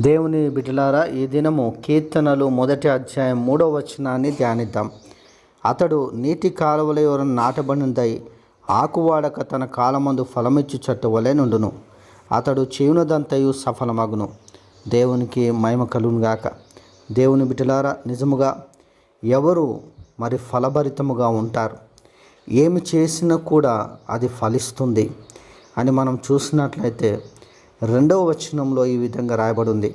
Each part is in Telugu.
దేవుని బిడ్డలారా ఈ దినము కీర్తనలు మొదటి అధ్యాయం మూడవ వచనాన్ని ధ్యానిద్దాం. అతడు నీటి కాలువల ఎవరನ್ನು నాటబడినదై ఆకువాడక తన కాలమందు ఫలమిచ్చు చెట్టు వలె నుండును. అతడు చేయునదంతయు సఫలమగును. దేవునికి మహిమ కలుగాక దేవుని బిడ్డలారా నిజముగా ఎవరు మరి ఫలభరితముగా ఉంటారు? ఏమి చేసినా కూడా అది ఫలిస్తుంది అని మనం చూసినట్లయితే రెండవ వచనంలో ఈ విధంగా రాయబడి ఉంది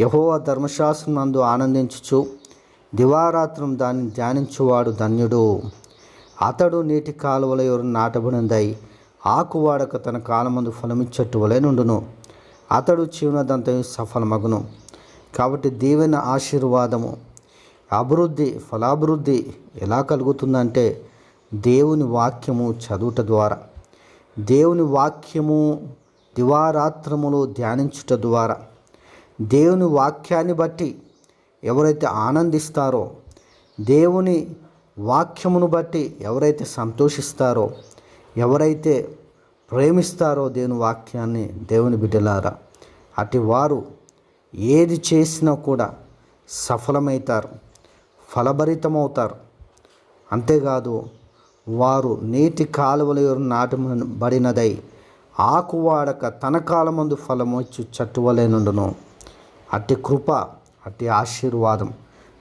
యహోవా ధర్మశాస్త్రం నందు ఆనందించుచు దివారాత్రం దాన్ని ధ్యానించువాడు ధన్యుడు. అతడు నీటి కాలువల ఎవరు నాటబడిందై ఆకువాడక తన కాలమందు ఫలమిచ్చట్టు వలె నుండును. అతడు జీవనదంతయు సఫలమగును. కాబట్టి దీవెన ఆశీర్వాదము అభివృద్ధి ఫలాభివృద్ధి ఎలా కలుగుతుందంటే దేవుని వాక్యము చదువుట ద్వారా. దేవుని వాక్యము దివారాత్రములు ధ్యానించుట ద్వారా దేవుని వాక్యాన్ని బట్టి ఎవరైతే ఆనందిస్తారో దేవుని వాక్యమును బట్టి ఎవరైతే సంతోషిస్తారో ఎవరైతే ప్రేమిస్తారో దేవుని వాక్యాన్ని దేవుని బిడ్డలారా అటు వారు ఏది చేసినా కూడా సఫలమవుతారు ఫలభరితమవుతారు. అంతేకాదు వారు నీటి కాలువలు నాటబడినదై ఆకువాడక తన కాలమందు ఫలమొచ్చు చట్టువలే నుండును. అట్టి కృప అట్టి ఆశీర్వాదం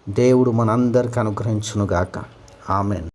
దేవుడు మనందరికి అనుగ్రహించునుగాక. ఆమెన్.